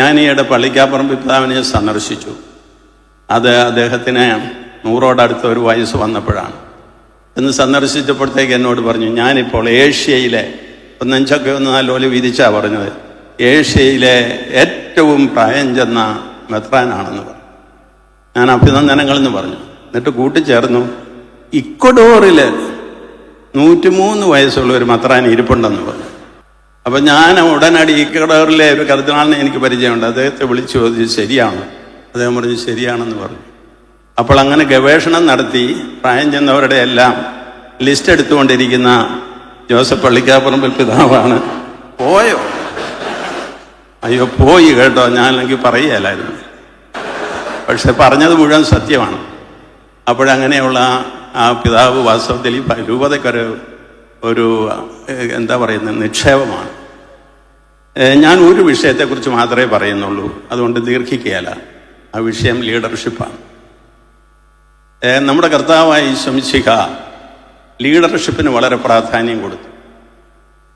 ഞാൻ ഈയിടെ പള്ളിക്കാപ്പുറം പിതാവിനെ സന്ദർശിച്ചു. അത് അദ്ദേഹത്തിന് നൂറോടടുത്ത ഒരു വയസ്സ് വന്നപ്പോഴാണ്. എന്ന് സന്ദർശിച്ചപ്പോഴത്തേക്ക് എന്നോട് പറഞ്ഞു ഞാനിപ്പോൾ ഏഷ്യയിലെ ഒന്ന് നെഞ്ചൊക്കെ ഒന്ന് നല്ലപോലെ വിരിച്ചാ പറഞ്ഞത് ഏഷ്യയിലെ ഏറ്റവും പ്രായം ചെന്ന മെത്രാനാണെന്ന് പറഞ്ഞു. ഞാൻ അഭിനന്ദനങ്ങളെന്ന് പറഞ്ഞു. എന്നിട്ട് കൂട്ടിച്ചേർന്നു. ഇക്വഡോറിൽ നൂറ്റിമൂന്ന് വയസ്സുള്ള ഒരു മെത്രാൻ ഇരിപ്പുണ്ടെന്ന് പറഞ്ഞു. അപ്പൊ ഞാൻ ഉടനടി ഇക്കടറിലെ ഒരു കർദിനാളിനെ എനിക്ക് പരിചയമുണ്ട്. അദ്ദേഹത്തെ വിളിച്ചു ചോദിച്ചു ശരിയാണ്. അദ്ദേഹം പറഞ്ഞു ശരിയാണെന്ന് പറഞ്ഞു. അപ്പോൾ അങ്ങനെ ഗവേഷണം നടത്തി പ്രായം ചെന്നവരുടെ എല്ലാം ലിസ്റ്റ് എടുത്തുകൊണ്ടിരിക്കുന്ന ജോസഫ് പള്ളിക്കാപ്പുറമ്പിൽ പിതാവാണ്. പോയോ? അയ്യോ പോയി കേട്ടോ. ഞാൻ എനിക്ക് പറയുകയല്ലായിരുന്നു. പക്ഷെ പറഞ്ഞത് മുഴുവൻ സത്യമാണ്. അപ്പോഴങ്ങനെയുള്ള ആ പിതാവ് വാസ്തവത്തിൽ ഈ രൂപതയ്ക്കൊരു ഒരു എന്താ പറയുന്നത് നിക്ഷേപമാണ്. ഞാൻ ഒരു വിഷയത്തെക്കുറിച്ച് മാത്രമേ പറയുന്നുള്ളൂ. അതുകൊണ്ട് ദീർഘിക്കുകയല്ല. ആ വിഷയം ലീഡർഷിപ്പാണ്. നമ്മുടെ കർത്താവായ ശംശിക ലീഡർഷിപ്പിന് വളരെ പ്രാധാന്യം കൊടുത്തു.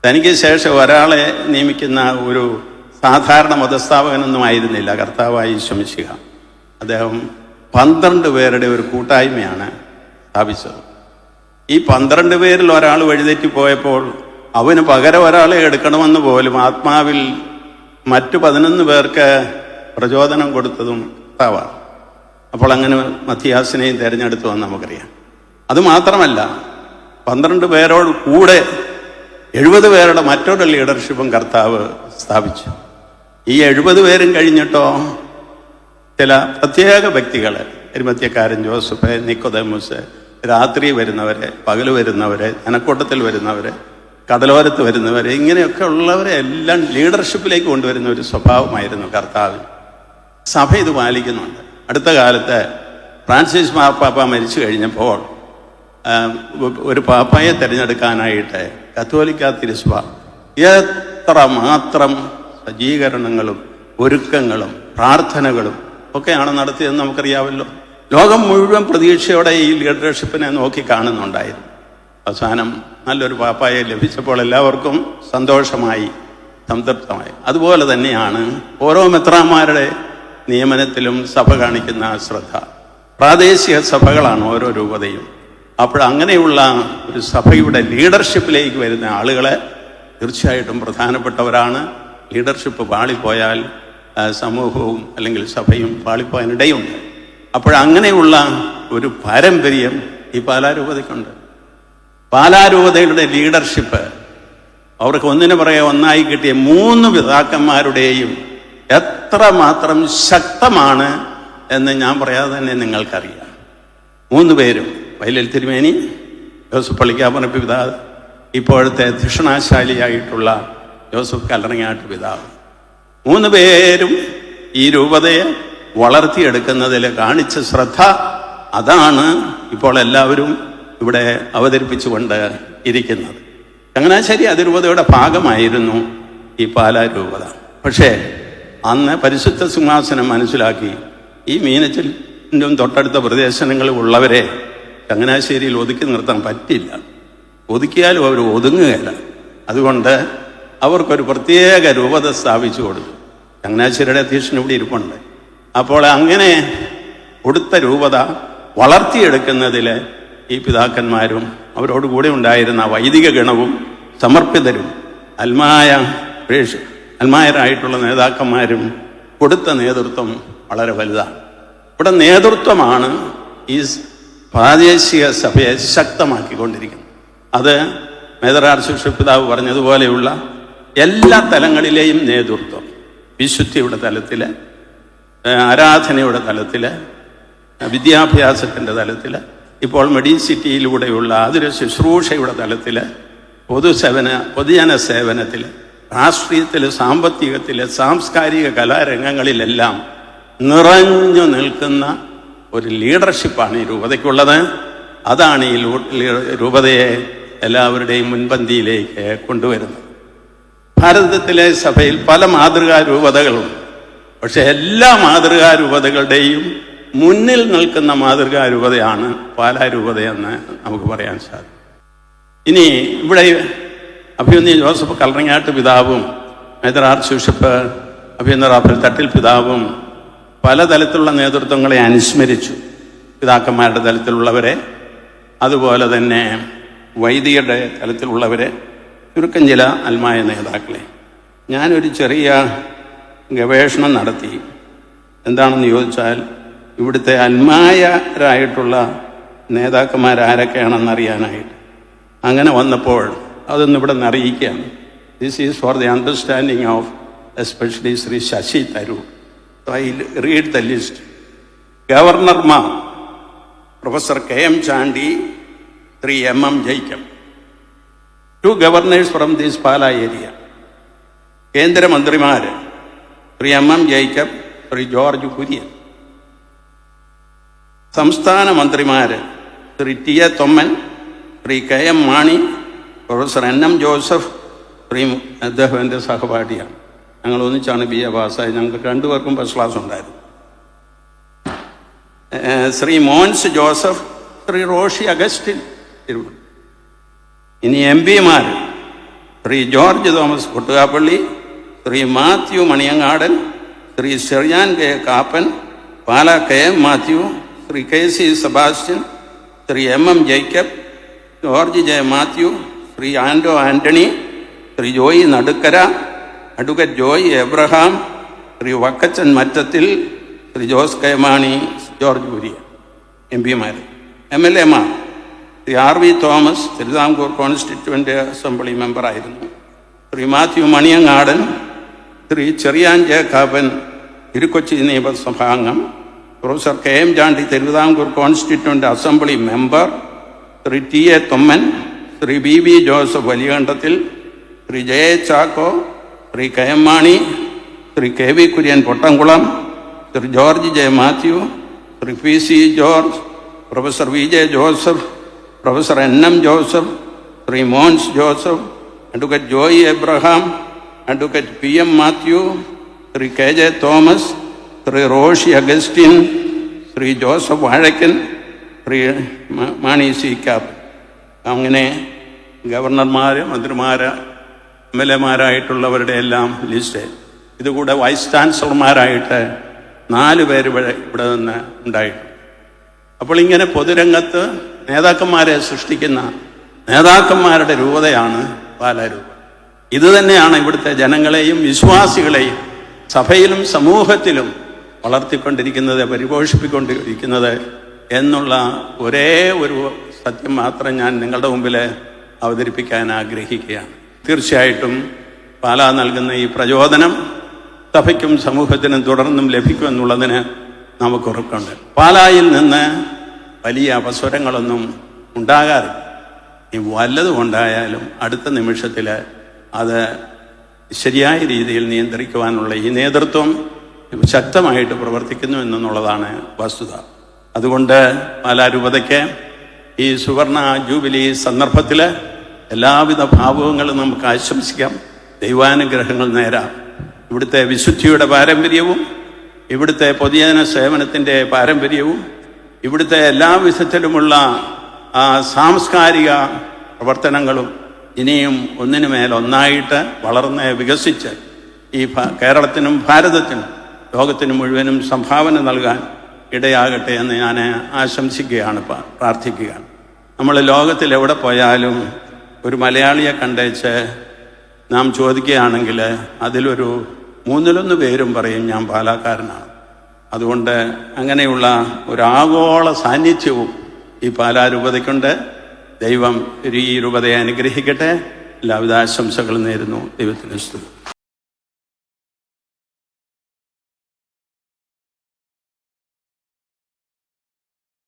തനിക്ക് ശേഷം ഒരാളെ നിയമിക്കുന്ന ഒരു സാധാരണ മതസ്ഥാപകനൊന്നും ആയിരുന്നില്ല കർത്താവായി ശംശിക അദ്ദേഹം പന്ത്രണ്ട് പേരുടെ ഒരു കൂട്ടായ്മയാണ് സ്ഥാപിച്ചത്. ഈ പന്ത്രണ്ട് പേരിൽ ഒരാൾ വഴിതെറ്റി പോയപ്പോൾ അവന് പകരം ഒരാളെ എടുക്കണമെന്ന് പോലും ആത്മാവിൽ മറ്റു പതിനൊന്ന് പേർക്ക് പ്രചോദനം കൊടുത്തതും കർത്താവാണ് അപ്പോൾ അങ്ങനെ മത്തിയാസിനെയും തിരഞ്ഞെടുത്തു എന്ന് നമുക്കറിയാം. അതുമാത്രമല്ല പന്ത്രണ്ട് പേരോട് കൂടെ എഴുപത് പേരുടെ മറ്റൊരു ലീഡർഷിപ്പും കർത്താവ് സ്ഥാപിച്ചു. ഈ എഴുപത് പേരും കഴിഞ്ഞിട്ടോ? ചില പ്രത്യേക വ്യക്തികൾ എരുമത്യക്കാരൻ ജോസഫ് നിക്കോദമൂസ് രാത്രി വരുന്നവരെ പകൽ വരുന്നവരെ ജനക്കൂട്ടത്തിൽ വരുന്നവരെ കടലോരത്ത് വരുന്നവരെ ഇങ്ങനെയൊക്കെ ഉള്ളവരെ എല്ലാം ലീഡർഷിപ്പിലേക്ക് കൊണ്ടുവരുന്ന ഒരു സ്വഭാവമായിരുന്നു കർത്താവ്. സഭ ഇത് പാലിക്കുന്നുണ്ട്. അടുത്ത കാലത്ത് ഫ്രാൻസിസ് മാർപ്പാപ്പ മരിച്ചു കഴിഞ്ഞപ്പോൾ ഒരു പാപ്പായെ തിരഞ്ഞെടുക്കാനായിട്ട് കത്തോലിക്ക തിരുസഭ എത്ര മാത്രം സജ്ജീകരണങ്ങളും ഒരുക്കങ്ങളും പ്രാർത്ഥനകളും ഒക്കെയാണ് നടത്തിയതെന്ന് നമുക്കറിയാമല്ലോ. ലോകം മുഴുവൻ പ്രതീക്ഷയോടെ ഈ ലീഡർഷിപ്പിനെ നോക്കി കാണുന്നുണ്ടായിരുന്നു. അവസാനം നല്ലൊരു പാപ്പായെ ലഭിച്ചപ്പോൾ എല്ലാവർക്കും സന്തോഷമായി സംതൃപ്തമായി. അതുപോലെ തന്നെയാണ് ഓരോ മെത്രാന്മാരുടെ നിയമനത്തിലും സഭ കാണിക്കുന്ന ശ്രദ്ധ. പ്രാദേശിക സഭകളാണ് ഓരോ രൂപതയും. അപ്പോൾ അങ്ങനെയുള്ള ഒരു സഭയുടെ ലീഡർഷിപ്പിലേക്ക് വരുന്ന ആളുകളെ തീർച്ചയായിട്ടും പ്രധാനപ്പെട്ടവരാണ്. ലീഡർഷിപ്പ് പാളിപ്പോയാൽ സമൂഹവും അല്ലെങ്കിൽ സഭയും പാളിപ്പോയാനിടയുണ്ട് അപ്പോഴങ്ങനെയുള്ള ഒരു പാരമ്പര്യം ഈ പാലാരൂപതയ്ക്കുണ്ട്. പാലാരൂപതയുടെ ലീഡർഷിപ്പ് അവർക്ക് ഒന്നിനു പുറകെ ഒന്നായി കിട്ടിയ മൂന്ന് പിതാക്കന്മാരുടെയും എത്ര മാത്രം ശക്തമാണ് എന്ന് ഞാൻ പറയാതെ തന്നെ നിങ്ങൾക്കറിയാം. മൂന്ന് പേരും വയലിൽ തിരുമേനി ജോസഫ് പള്ളിക്കാപ്പന പിതാവ് ഇപ്പോഴത്തെ ധിഷണാശാലിയായിട്ടുള്ള ജോസഫ് കല്ലറങ്ങാട്ട് പിതാവ്. മൂന്ന് പേരും ഈ രൂപതയെ വളർത്തിയെടുക്കുന്നതിൽ കാണിച്ച ശ്രദ്ധ അതാണ് ഇപ്പോൾ എല്ലാവരും ഇവിടെ അവതരിപ്പിച്ചുകൊണ്ട് ഇരിക്കുന്നത്. ചങ്ങനാശ്ശേരി അതിരൂപതയുടെ ഭാഗമായിരുന്നു ഈ പാലാ രൂപത പക്ഷേ അന്ന് പരിശുദ്ധ സിംഹാസനം മനസ്സിലാക്കി ഈ മീനച്ചിലും തൊട്ടടുത്ത പ്രദേശങ്ങളിൽ ഉള്ളവരെ ചങ്ങനാശ്ശേരിയിൽ ഒതുക്കി നിർത്താൻ പറ്റില്ല. ഒതുക്കിയാലും അവർ ഒതുങ്ങുകയില്ല. അതുകൊണ്ട് അവർക്കൊരു പ്രത്യേക രൂപത സ്ഥാപിച്ചു കൊടുത്തു. ചങ്ങനാശ്ശേരിയുടെ അധ്യക്ഷൻ ഇവിടെ ഇരിപ്പുണ്ട്. അപ്പോൾ അങ്ങനെ കൊടുത്ത രൂപത വളർത്തിയെടുക്കുന്നതിൽ ഈ പിതാക്കന്മാരും അവരോട് കൂടെ ഉണ്ടായിരുന്ന വൈദിക ഗണവും സമർപ്പിതരും അൽമായ അൽമായരായിട്ടുള്ള നേതാക്കന്മാരും കൊടുത്ത നേതൃത്വം വളരെ വലുതാണ്. ഇവിടെ നേതൃത്വമാണ് ഈ പ്രാദേശിക സഭയെ ശക്തമാക്കിക്കൊണ്ടിരിക്കുന്നത്. അത് മേദർ ആർച്ച് പിതാവ് പറഞ്ഞതുപോലെയുള്ള എല്ലാ തലങ്ങളിലെയും നേതൃത്വം. വിശുദ്ധിയുടെ തലത്തിൽ ആരാധനയുടെ തലത്തിൽ വിദ്യാഭ്യാസത്തിന്റെ തലത്തിൽ ഇപ്പോൾ മെഡിസിറ്റിയിലൂടെയുള്ള ആതുര ശുശ്രൂഷയുടെ തലത്തിൽ പൊതുസേവന പൊതുജന സേവനത്തിൽ രാഷ്ട്രീയത്തിൽ സാമ്പത്തികത്തിൽ സാംസ്കാരിക കലാരംഗങ്ങളിലെല്ലാം നിറഞ്ഞു നിൽക്കുന്ന ഒരു ലീഡർഷിപ്പാണ് ഈ രൂപതയ്ക്കുള്ളത്. അതാണ് ഈ രൂപതയെ എല്ലാവരുടെയും മുൻപന്തിയിലേക്ക് കൊണ്ടുവരുന്നത്. ഭാരതത്തിലെ സഭയിൽ പല മാതൃകാ രൂപതകളുണ്ട് പക്ഷെ എല്ലാ മാതൃകാ രൂപതകളുടെയും മുന്നിൽ നിൽക്കുന്ന മാതൃകാ രൂപതയാണ് പാലാ നമുക്ക് പറയാൻ സാധിക്കും. ഇനി ഇവിടെ അഭിനന്ദി ജോസഫ് കല്ലറങ്ങാട്ട് പിതാവും മേജർ ആർച്ച് ബിഷപ്പ് അഭ്യന്തരാപ്പിൽ തട്ടിൽ പിതാവും പലതരത്തിലുള്ള നേതൃത്വങ്ങളെ അനുസ്മരിച്ചു. പിതാക്കന്മാരുടെ തലത്തിലുള്ളവരെ അതുപോലെ തന്നെ വൈദികരുടെ തലത്തിലുള്ളവരെ ചുരുക്കം ചില അൽമായ നേതാക്കളെ. ഞാനൊരു ചെറിയ ഗവേഷണം നടത്തി. എന്താണെന്ന് ചോദിച്ചാൽ ഇവിടുത്തെ അന്മായരായിട്ടുള്ള നേതാക്കന്മാരാരൊക്കെയാണെന്ന് അറിയാനായിട്ട് അങ്ങനെ വന്നപ്പോൾ അതൊന്നും ഇവിടെ നിന്ന് അറിയിക്കുകയാണ്. This is for the understanding of especially Shri Shashi Tharoor I read the list ഗവർണർമാർ professor K M Chandy Shri M M ജയിക്കം. Two governors from this Pala area കേന്ദ്രമന്ത്രിമാര് Shri M Shri George Kurian. സംസ്ഥാന മന്ത്രിമാര് Shri T A Thomman Shri K M Mani professor N M Joseph Shri അദ്ദേഹം എന്റെ സഹപാഠിയാണ്. ഞങ്ങൾ ഒന്നിച്ചാണ് B A പാസ്സായി ഞങ്ങൾക്ക് രണ്ടുപേർക്കും first class ഉണ്ടായിരുന്നു. ശ്രീ മോൻസ് ജോസഫ് ശ്രീ റോഷി അഗസ്റ്റിൻ ഇനി എം പിമാർ Shri George Thomas Kottukapally Shri Mathew Maniyangadan Shri Cherian K Kappan Pala K M Mathew Shri K C Sebastian Shri M M Jacob George J Mathew Shri Ando Antony Shri Joy Nadukkara advocate Joy Abraham Shri Vakkachan Mattathil Shri Jose K Mani George Kurian M പിമാർ M L എമാർ Shri R V Thomas Thiruvithamkoor constituent assembly മെമ്പറായിരുന്നു. Shri Mathew Maniyangadan Shri Cherian ജേക്കാബൻ Thirukochi നിയമസഭാംഗം professor K M Chandy Thiruvithamkoor constituent assembly member Shri T A Thomman Shri B V Joseph Valiyakandathil Shri Jaya Chacko Shri K M Mani Shri K V Kurian Pottamkulam Shri George J Mathew Shri P C George professor V J Joseph professor N M Joseph Shri Mons Joseph advocate Joy Abraham advocate P M Mathew Shri K J Thomas Shri Roshy Augustine Shri Joseph Vazhakkan Shri Mani C Kappan. അങ്ങനെ ഗവർണർമാർ മന്ത്രിമാര് M L എമാരായിട്ടുള്ളവരുടെ എല്ലാം list. ഇതുകൂടെ vice ചാൻസലർമാരായിട്ട് നാല് പേര് ഇവിടെ ഇവിടെ നിന്ന് ഉണ്ടായിട്ടുണ്ട്. അപ്പോൾ ഇങ്ങനെ പൊതുരംഗത്ത് നേതാക്കന്മാരെ സൃഷ്ടിക്കുന്ന നേതാക്കന്മാരുടെ രൂപതയാണ് പാലാരൂപ ഇത് തന്നെയാണ് ഇവിടുത്തെ ജനങ്ങളെയും വിശ്വാസികളെയും സഭയിലും സമൂഹത്തിലും വളർത്തിക്കൊണ്ടിരിക്കുന്നത് പരിപോഷിപ്പിക്കൊണ്ടിരിക്കുന്നത് എന്നുള്ള ഒരേ ഒരു സത്യം മാത്രം ഞാൻ നിങ്ങളുടെ മുമ്പിൽ അവതരിപ്പിക്കാൻ ആഗ്രഹിക്കുകയാണ്. തീർച്ചയായിട്ടും പാലാ നൽകുന്ന ഈ പ്രചോദനം സഭയ്ക്കും സമൂഹത്തിനും തുടർന്നും ലഭിക്കുമെന്നുള്ളതിന് നമുക്ക് ഉറപ്പുണ്ട്. പാലായിൽ നിന്ന് വലിയ അപസ്വരങ്ങളൊന്നും ഉണ്ടാകാറില്ല. ഈ വല്ലതും ഉണ്ടായാലും അടുത്ത നിമിഷത്തിൽ അത് ശരിയായ രീതിയിൽ നിയന്ത്രിക്കുവാനുള്ള ഈ നേതൃത്വം ശക്തമായിട്ട് പ്രവർത്തിക്കുന്നു എന്നുള്ളതാണ് വസ്തുത. അതുകൊണ്ട് പാലാരൂപതയ്ക്ക് ഈ സുവർണ ജൂബിലി സന്ദർഭത്തിൽ എല്ലാവിധ ഭാവങ്ങളും നമുക്ക് ആശംസിക്കാം. ദൈവാനുഗ്രഹങ്ങൾ നേരാം. ഇവിടുത്തെ വിശുദ്ധിയുടെ പാരമ്പര്യവും ഇവിടുത്തെ പൊതുജന സേവനത്തിന്റെ പാരമ്പര്യവും ഇവിടുത്തെ എല്ലാ വിധത്തിലുമുള്ള സാംസ്കാരിക പ്രവർത്തനങ്ങളും ഇനിയും ഒന്നിനു മേലൊന്നായിട്ട് വളർന്ന് വികസിച്ച് ഈ കേരളത്തിനും ഭാരതത്തിനും ലോകത്തിന് മുഴുവനും സംഭാവന നൽകാൻ ഇടയാകട്ടെ എന്ന് ഞാൻ ആശംസിക്കുകയാണ് പ്രാർത്ഥിക്കുകയാണ്. നമ്മൾ ലോകത്തിൽ എവിടെ പോയാലും ഒരു മലയാളിയെ കണ്ടേച്ച് നാം ചോദിക്കുകയാണെങ്കിൽ അതിലൊരു മൂന്നിലൊന്ന് പേരും പറയും ഞാൻ പാലാക്കാരനാണ്. അതുകൊണ്ട് അങ്ങനെയുള്ള ഒരു ആഗോള സാന്നിധ്യവും ഈ പാലാരൂപതയ്ക്കുണ്ട്. ദൈവം ഈ രൂപതയെ അനുഗ്രഹിക്കട്ടെ. എല്ലാവിധ ആശംസകളും നേരുന്നു. ദൈവത്തിന് സ്തുതി.